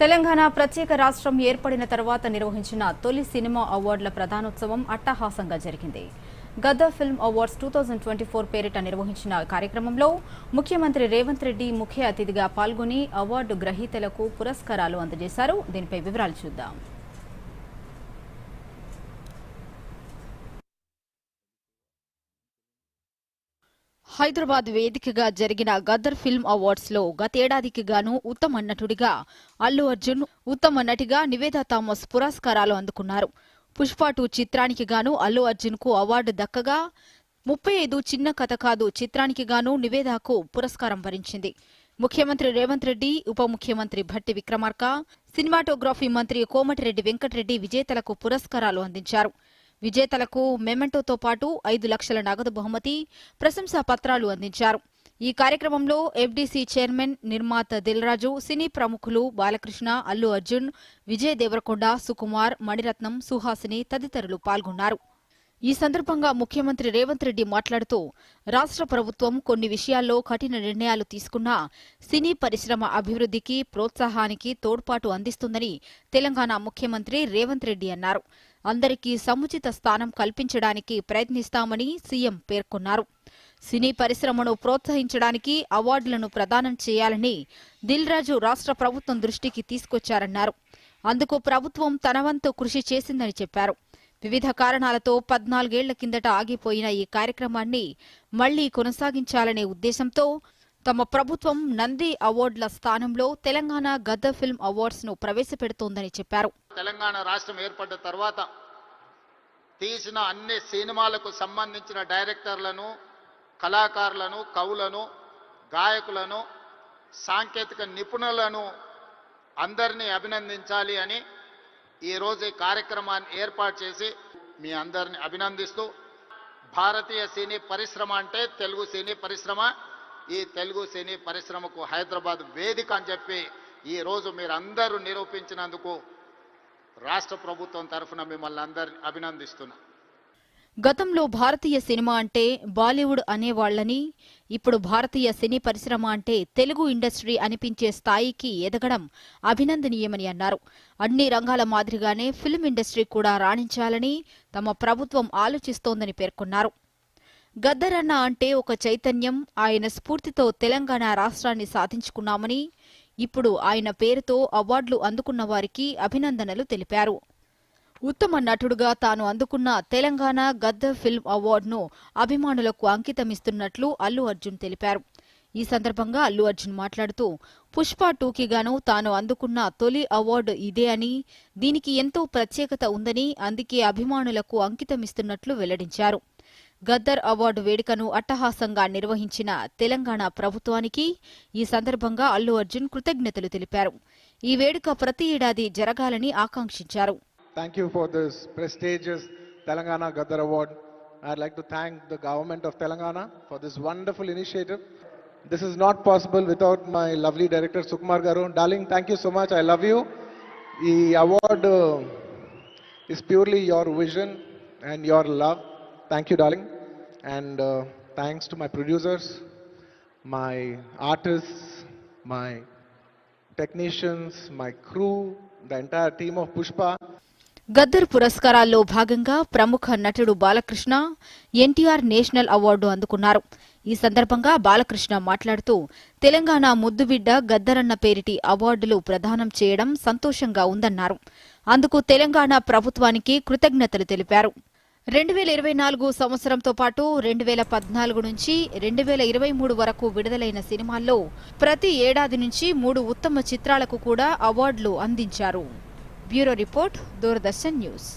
తెలంగాణ ప్రత్యేక రాష్ట్రం ఏర్పడిన తర్వాత నిర్వహించిన తొలి సినిమా అవార్డుల ప్రధానోత్సవం అట్టహాసంగా జరిగింది. Gaddar film awards two thousand twenty four పేరిట నిర్వహించిన కార్యక్రమంలో ముఖ్యమంత్రి రేవంత్ రెడ్డి ముఖ్య అతిథిగా పాల్గొని అవార్డు గ్రహీతలకు పురస్కారాలు అందజేశారు. దీనిపై వివరాలు చూద్దాం. హైదరాబాద్ వేదికగా జరిగిన గదర్ ఫిల్మ్ అవార్డ్స్లో గతేడాదికి గాను ఉత్తమ నటుడిగా అల్లు అర్జున్ ఉత్తమ నటిగా నివేదా థామస్ పురస్కారాలు అందుకున్నారు. పుష్ప టూ చిత్రానికి గాను అల్లు అర్జున్కు అవార్డు దక్కగా ముప్పై ఐదు చిన్న కథ కాదు చిత్రానికి గాను నివేదాకు పురస్కారం వరించింది ముఖ్యమంత్రి రేవంత్ రెడ్డి ఉప ముఖ్యమంత్రి భట్టి విక్రమార్క సినిమాటోగ్రఫీ మంత్రి కోమటిరెడ్డి వెంకటరెడ్డి విజేతలకు పురస్కారాలు అందించారు. విజేతలకు మెమెంటోతో పాటు ఐదు లక్షల నగదు బహుమతి ప్రశంసా పత్రాలు అందించారు. ఈ కార్యక్రమంలో ఎఫ్డీసీ చైర్మన్ నిర్మాత దిల్రాజు సినీ ప్రముఖులు బాలకృష్ణ అల్లు అర్జున్ విజయ్ దేవరకొండ సుకుమార్ మణిరత్నం సుహాసిని తదితరులు పాల్గొన్నారు. ఈ సందర్భంగా ముఖ్యమంత్రి రేవంత్ రెడ్డి మాట్లాడుతూ రాష్ట్ర ప్రభుత్వం కొన్ని విషయాల్లో కఠిన నిర్ణయాలు తీసుకున్నా సినీ పరిశ్రమ అభివృద్ధికి ప్రోత్సాహానికి తోడ్పాటు అందిస్తుందని తెలంగాణ ముఖ్యమంత్రి రేవంత్ రెడ్డి అన్నారు. అందరికీ సముచిత స్థానం కల్పించడానికి ప్రయత్నిస్తామని సీఎం పేర్కొన్నారు. సినీ పరిశ్రమను ప్రోత్సహించడానికి అవార్డులను ప్రదానం చేయాలని దిల్రాజు రాష్ట్ర ప్రభుత్వం దృష్టికి తీసుకొచ్చారన్నారు. అందుకు ప్రభుత్వం తనవంతు కృషి చేసిందని చెప్పారు. వివిధ కారణాలతో పద్నాలుగేళ్ళ కిందట ఆగిపోయిన ఈ కార్యక్రమాన్ని మళ్ళీ కొనసాగించాలనే ఉద్దేశంతో తమ ప్రభుత్వం నంది అవార్డుల స్థానంలో తెలంగాణ గద్ద ఫిల్మ్ అవార్డ్స్ను ప్రవేశపెడుతోందని చెప్పారు. తెలంగాణ రాష్ట్రం ఏర్పడ్డ తర్వాత తీసిన అన్ని సినిమాలకు సంబంధించిన డైరెక్టర్లను కళాకారులను కవులను గాయకులను సాంకేతిక నిపుణులను అందరినీ అభినందించాలి అని ఈరోజు ఈ కార్యక్రమాన్ని ఏర్పాటు చేసి మీ అందరిని అభినందిస్తూ భారతీయ సినీ పరిశ్రమ అంటే తెలుగు సినీ పరిశ్రమ ఈ తెలుగు సినీ పరిశ్రమకు హైదరాబాద్ వేదిక అని చెప్పి ఈ రోజు మీరందరూ నిరూపించినందుకు రాష్ట్ర ప్రభుత్వం తరఫున మిమ్మల్ని అందరిని అభినందిస్తున్నా. గతంలో భారతీయ సినిమా అంటే బాలీవుడ్ అనేవాళ్ళని ఇప్పుడు భారతీయ సినీ పరిశ్రమ అంటే తెలుగు ఇండస్ట్రీ అనిపించే స్థాయికి ఎదగడం అభినందనీయమని అన్నారు. అన్ని రంగాల మాదిరిగానే ఫిల్మ్ ఇండస్ట్రీ కూడా రాణించాలని తమ ప్రభుత్వం ఆలోచిస్తోందని పేర్కొన్నారు. గద్దరన్న అంటే ఒక చైతన్యం. ఆయన స్ఫూర్తితో తెలంగాణ రాష్ట్రాన్ని సాధించుకున్నామని ఇప్పుడు ఆయన పేరుతో అవార్డులు అందుకున్న వారికి అభినందనలు తెలిపారు. ఉత్తమ నటుడుగా తాను అందుకున్న తెలంగాణ గద్ద ఫిల్మ్ అవార్డును అభిమానులకు అంకితమిస్తున్నట్లు అల్లు అర్జున్ తెలిపారు. ఈ సందర్భంగా అల్లు అర్జున్ మాట్లాడుతూ పుష్ప టూకి గాను తాను అందుకున్న తొలి అవార్డు ఇదే అని దీనికి ఎంతో ప్రత్యేకత ఉందని అందుకే అభిమానులకు అంకితమిస్తున్నట్లు వెల్లడించారు. గద్దర్ అవార్డు వేడుకను అట్టహాసంగా నిర్వహించిన తెలంగాణ ప్రభుత్వానికి ఈ సందర్భంగా అల్లు అర్జున్ కృతజ్ఞతలు తెలిపారు ఈ వేడుక ప్రతి ఏడాది జరగాలని ఆకాంక్షించారు Thank you for this prestigious Telangana Gaddar Award. I'd like to thank the government of Telangana for this wonderful initiative. This is not possible without my lovely director Sukumar Garu. Darling, thank you so much. I love you. The award uh, is purely your vision and your thank you darling and thanks to my producers my artist my technicians my crew the entire team of Pushpa Gaddar పురస్కారాల్లో భాగంగా ప్రముఖ నటుడు Balakrishna NTR national award అందుకున్నారు. ఈ సందర్భంగా బాలకృష్ణ మాట్లాడుతూ తెలంగాణ ముద్దుబిడ్డ గద్దరన్న పేరిటి అవార్డులు ప్రదానం చేయడం సంతోషంగా ఉందన్నారు. అందుకు తెలంగాణ ప్రభుత్వానికి కృతజ్ఞతలు తెలిపారు. రెండు వేల ఇరవై నాలుగు సంవత్సరంతో పాటు రెండు వేల పద్నాలుగు నుంచి రెండు వేల ఇరవై మూడు వరకు విడుదలైన సినిమాల్లో ప్రతి ఏడాది నుంచి మూడు ఉత్తమ చిత్రాలకు కూడా అవార్డులు అందించారు. Bureau report Doordarshan news.